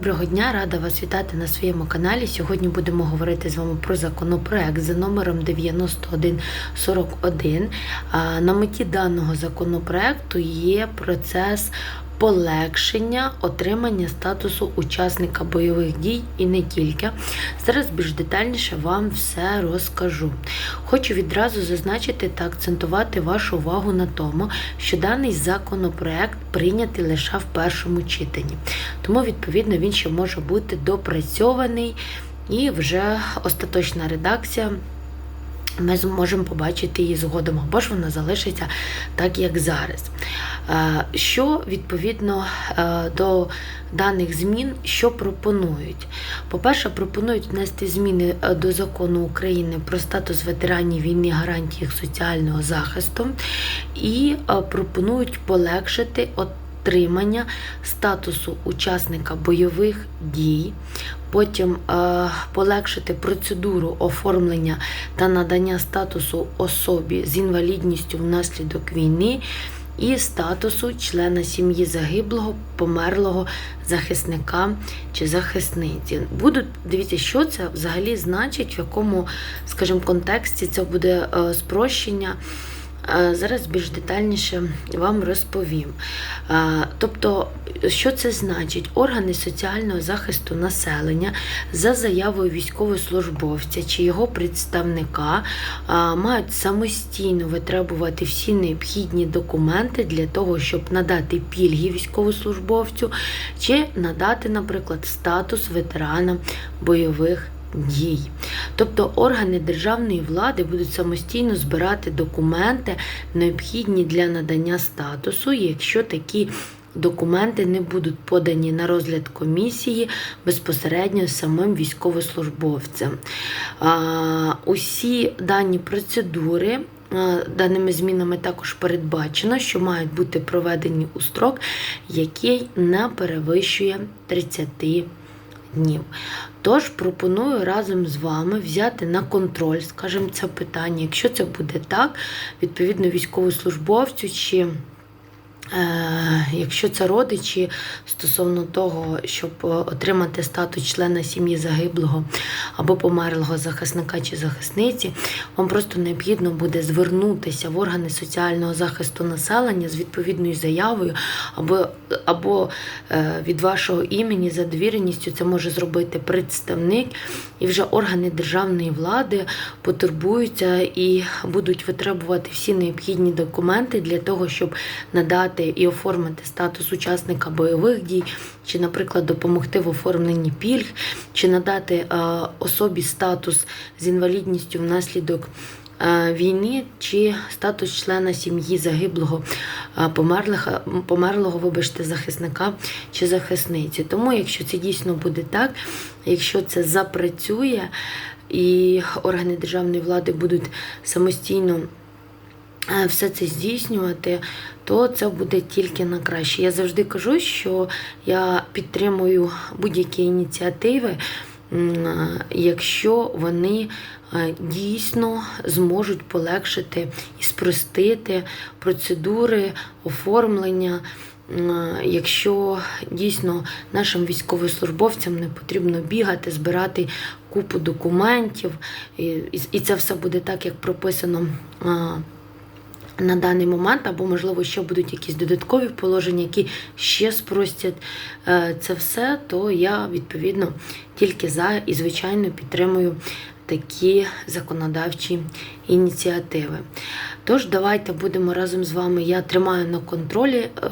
Доброго дня, рада вас вітати на своєму каналі. Сьогодні будемо говорити з вами про законопроект за номером 9141. На меті даного законопроекту є процес полегшення отримання статусу учасника бойових дій і не тільки. Зараз більш детальніше вам все розкажу. Хочу відразу зазначити та акцентувати вашу увагу на тому, що даний законопроект прийнятий лише в першому читанні. Тому, відповідно, він ще може бути допрацьований і вже остаточна редакція. Ми зможемо побачити її згодом, або ж вона залишиться так, як зараз. Е, Що відповідно е, до даних змін, що пропонують? По-перше, пропонують внести зміни е, до закону України про статус ветеранів війни, гарантії їх соціального захисту, і пропонують полегшити отримання статусу учасника бойових дій. Потім е, полегшити процедуру оформлення та надання статусу особі з інвалідністю внаслідок війни і статусу члена сім'ї загиблого, померлого захисника чи захисниці. Будуть дивіться, що це взагалі значить, в якому, скажімо, контексті це буде е, спрощення. Зараз більш детальніше вам розповім. Тобто, що це значить? Органи соціального захисту населення за заявою військовослужбовця чи його представника мають самостійно витребувати всі необхідні документи для того, щоб надати пільги військовослужбовцю чи надати, наприклад, статус ветерана бойових дій. Тобто органи державної влади будуть самостійно збирати документи, необхідні для надання статусу, якщо такі документи не будуть подані на розгляд комісії безпосередньо самим військовослужбовцем. Усі дані процедури. Даними змінами також передбачено, що мають бути проведені у строк, який не перевищує 30 днів. Тож пропоную разом з вами взяти на контроль, скажімо, це питання. Якщо це буде так, відповідно військовослужбовцю чи Е, Якщо це родичі стосовно того, щоб е, отримати статус члена сім'ї загиблого або померлого захисника чи захисниці, вам просто необхідно буде звернутися в органи соціального захисту населення з відповідною заявою, або, або е, від вашого імені за довіреністю це може зробити представник, і вже органи державної влади потурбуються і будуть витребувати всі необхідні документи для того, щоб надати і оформити статус учасника бойових дій, чи, наприклад, допомогти в оформленні пільг, чи надати е, особі статус з інвалідністю внаслідок. е, Війни чи статус члена сім'ї загиблого е, померлого, померлого, вибачте, захисника чи захисниці. Тому, якщо це дійсно буде так, якщо це запрацює і органи державної влади будуть самостійно все це здійснювати, то це буде тільки на краще. Я завжди кажу, що я підтримую будь-які ініціативи, е, якщо вони е, дійсно зможуть полегшити і спростити процедури оформлення. Якщо дійсно нашим військовослужбовцям не потрібно бігати, збирати купу документів, і, це все буде так, як прописано на даний момент, або, можливо, ще будуть якісь додаткові положення, які ще спростять е, це все, то я відповідно тільки за і, звичайно, підтримую такі законодавчі ініціативи. Тож, давайте будемо разом з вами. Я тримаю на контролі, е,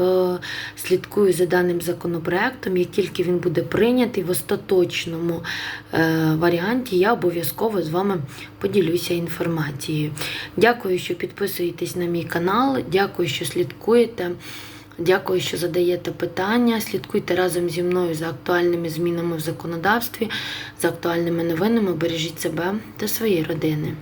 слідкую за даним законопроектом. Як тільки він буде прийнятий в остаточному е, варіанті, я обов'язково з вами поділюся інформацією. Дякую, що підписуєтесь на мій канал. Дякую, що слідкуєте. Дякую, що задаєте питання. Слідкуйте разом зі мною за актуальними змінами в законодавстві, за актуальними новинами. Бережіть себе та свої родини.